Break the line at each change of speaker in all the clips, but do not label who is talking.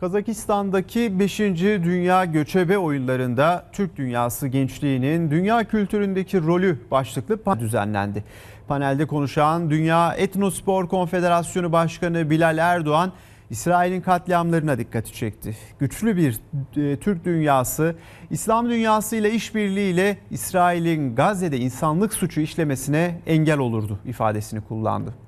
Kazakistan'daki 5. Dünya Göçebe Oyunları'nda Türk dünyası gençliğinin dünya kültüründeki rolü başlıklı panel düzenlendi. Panelde konuşan Dünya Etnospor Konfederasyonu Başkanı Bilal Erdoğan, İsrail'in katliamlarına dikkati çekti. Güçlü bir e, Türk dünyası, İslam dünyasıyla işbirliğiyle İsrail'in Gazze'de insanlık suçu işlemesine engel olurdu ifadesini kullandı.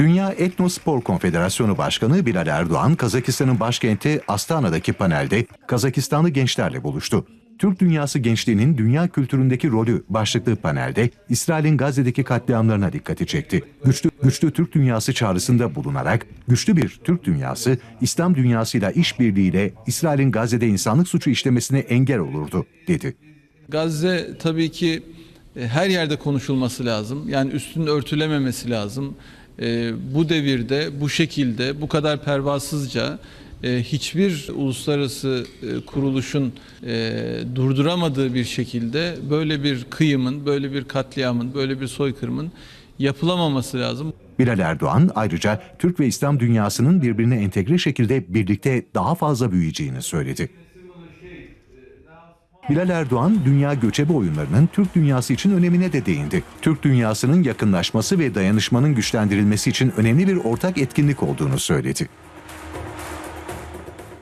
Dünya Etnospor Konfederasyonu Başkanı Bilal Erdoğan, Kazakistan'ın başkenti Astana'daki panelde Kazakistanlı gençlerle buluştu. Türk dünyası gençliğinin dünya kültüründeki rolü başlıklı panelde İsrail'in Gazze'deki katliamlarına dikkati çekti. Güçlü, güçlü Türk dünyası çağrısında bulunarak güçlü bir Türk dünyası İslam dünyasıyla işbirliğiyle İsrail'in Gazze'de insanlık suçu işlemesine engel olurdu dedi.
Gazze tabii ki e, her yerde konuşulması lazım. Yani üstünün örtülememesi lazım. E, bu devirde, bu şekilde, bu kadar pervasızca e, hiçbir uluslararası e, kuruluşun e, durduramadığı bir şekilde böyle bir kıyımın, böyle bir katliamın, böyle bir soykırımın yapılamaması lazım.
Bilal Erdoğan ayrıca Türk ve İslam dünyasının birbirine entegre şekilde birlikte daha fazla büyüyeceğini söyledi. Bilal Erdoğan, dünya göçebe oyunlarının Türk dünyası için önemine de değindi. Türk dünyasının yakınlaşması ve dayanışmanın güçlendirilmesi için önemli bir ortak etkinlik olduğunu söyledi.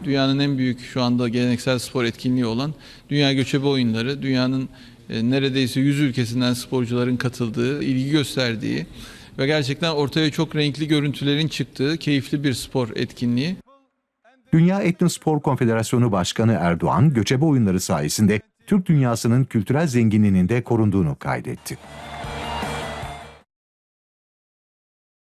Dünyanın en büyük şu anda geleneksel spor etkinliği olan Dünya Göçebe Oyunları, dünyanın e, neredeyse 100 ülkesinden sporcuların katıldığı, ilgi gösterdiği ve gerçekten ortaya çok renkli görüntülerin çıktığı keyifli bir spor etkinliği.
Dünya Etnospor Konfederasyonu Başkanı Erdoğan, göçebe oyunları sayesinde Türk dünyasının kültürel zenginliğinin de korunduğunu kaydetti.